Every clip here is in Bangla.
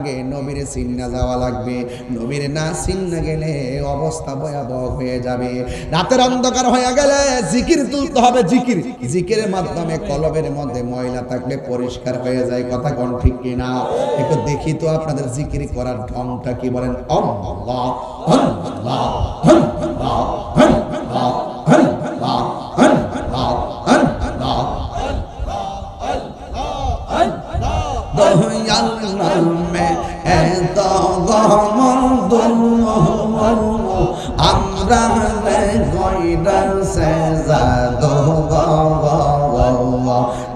আগে নবীর চিন্না যাওয়া লাগবে। নবীর না চিন্না গেলে অবস্থা ভয়াবহ হয়ে যাবে। রাতের অন্ধকার হয়ে গেলে জিকির তুলতে হবে, জিকির। জিকিরের মাধ্যমে কলবের মধ্যে ময়লা থাকলে পরিষ্কার হয়ে যায়, কথা কোন ঠিক কিনা? একটু দেখি তো আপনাদের জিকির করার ঢংটা কি বলেন? অল্লাহ আল্লাহ। গইরা সে জাদু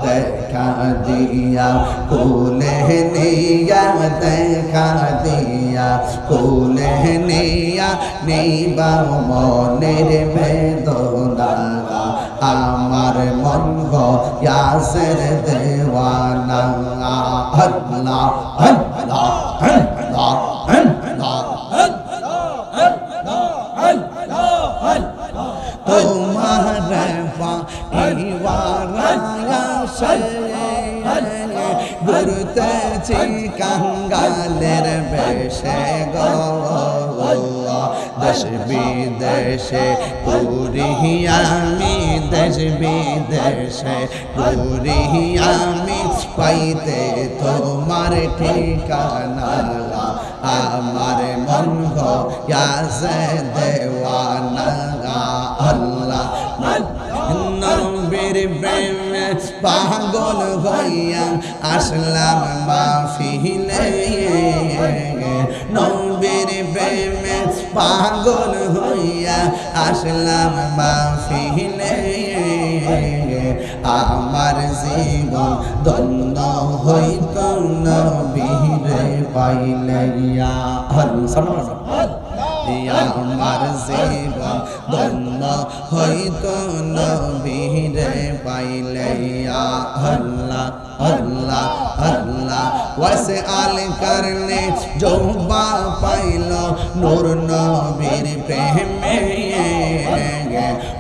দেখা দিয়া কুলে নিয়া দেখা দিয়া কুলে নিয়া নিবা মনের বেদনা আমার মন গো ইয়াসের আল্লাহ আল্লাহ আল্লাহ ঘুরতেছি কাঙ্গালের বেশে গো। দেশ বিদেশে পুরি আমি দেশ বিদেশে পুরি আমি পাইতে তোমার ঠিকানা আমার মন গাছে দেওয়ানা আল্লাহ নবীর প্রেমে পাগল হইয়া আসলাম মাহফিলে। নবীর প্রেমে পাগল হইয়া আসলাম মাহফিলে। আমার জীবন দন্দ হইত নবীরে পাইলে ইয়া আল্লাহ আমার জীবন ধন্য হইত নবীরে পাইলে আল্লাহ আল্লাহ আল্লাহ ওয়াসে আল করলে জোবা পাইল নূর নবীর প্রেমে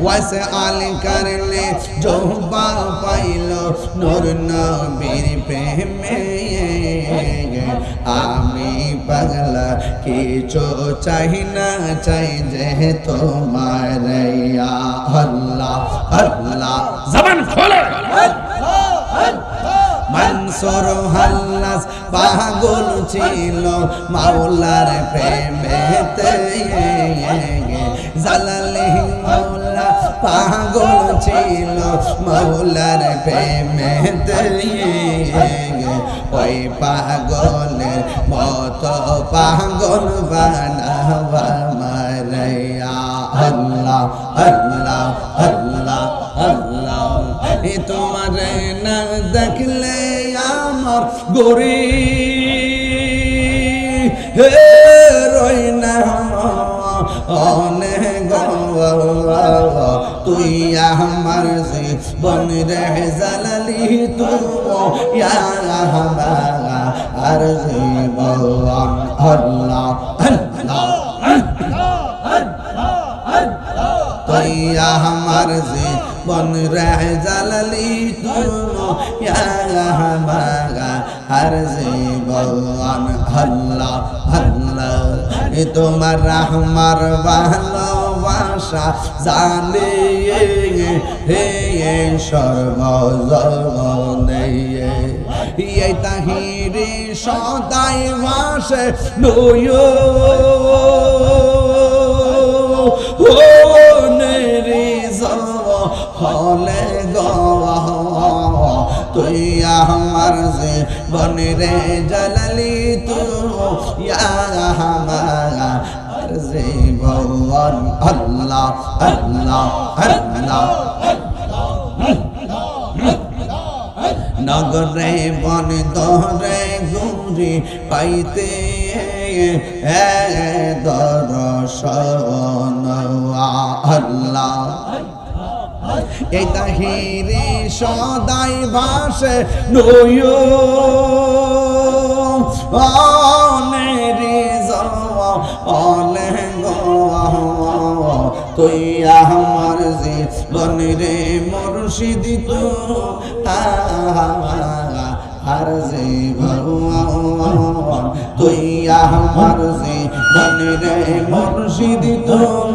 ওয়াসে আল করলে জোবা পাইল নূর নবীর প্রেমে আমি পাগলা কিছু চাই না চাই যে তোমার আল্লাহ আল্লাহ। জবান খোলে। মনসুর হাল্লাস পাগল ছিল মাওলার প্রেমেতে জালালি মাওলা পাগল ছিল মাওলার প্রেমেতে ওই পাগলের মত পাগল বানাবা মারাইয়া। আল্লাহ আল্লাহ আল্লাহ আল্লাহ, এ তোমার না দেখলে আমার গরি হে রই না অনেক তুই আমার জীবন রে জালালি তু আর জীবন আল্লাহ তুই আমার জীবন রে জালালি তু আর জীবন আল্লাহ আল্লাহ তোমার রহমার ভালোবাসা জানে হে সর্বজনে এই তাহিরে সদাই ভাসে নয় হলে তুই আমার যে বনে রে জালালি তু আমার যে ভগবান আল্লাহ আল্লাহ আল্লাহ। নগরে বন দরে গুরি পাইতে দর্শন আল্লাহ। এই তাহিরে সদাই ভাসে নয়। অলে তুই আমার জীবন রে মুর্শিদ তো আর যে ভগবান তুই আমার জীবন রে মুর্শিদ তুম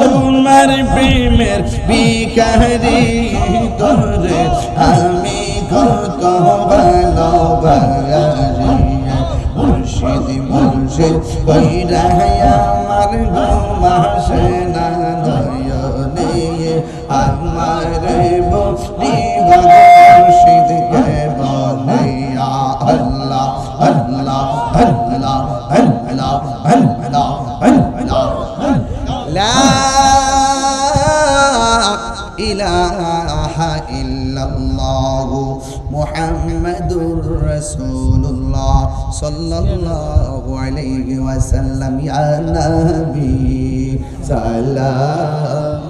তোমার প্রেমের বিকারি তোরে আমি কত ভালোবাসি। মুর্শিদ মুর্শিদ কইরা আমার না নয়নে। আমার বলি মুর্শিদ الله محمد رسول الله صلى الله عليه وسلم يا نبي سلام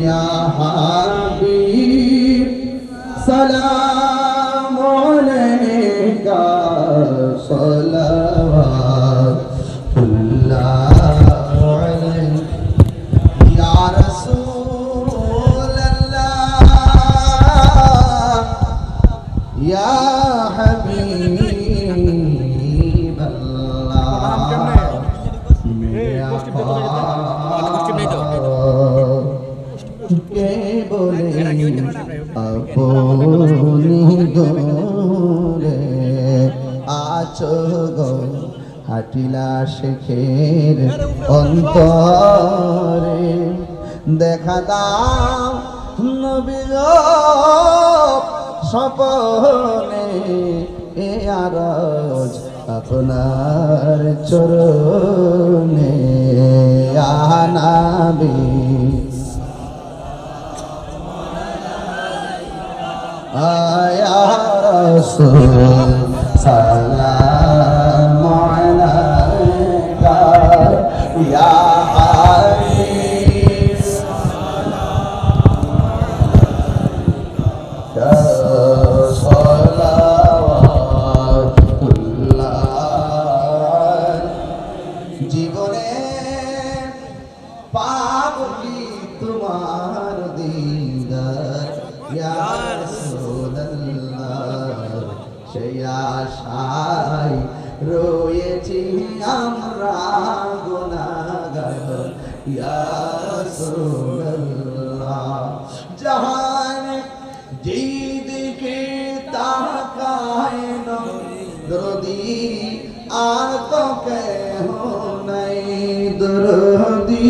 يا حبيب سلام عليك. صلوات ইয়া হাবিব আল্লাহ হাটিলা শেখের অন্তরে। দেখা দাও নবী গো স্বপনে এ আরজ আপনার চরণে। আনাবি আয়া রসুল সালাম ইয়া কি তোমার দিদার ইয়া রাসূলুল্লাহ, সেই আশায় রয়েছি আমরা গুনাহগার। ইয়া রাসূলুল্লাহ, জাহান যেদিকে তাকায় দরদি আর তো কেহ নাই, দরদি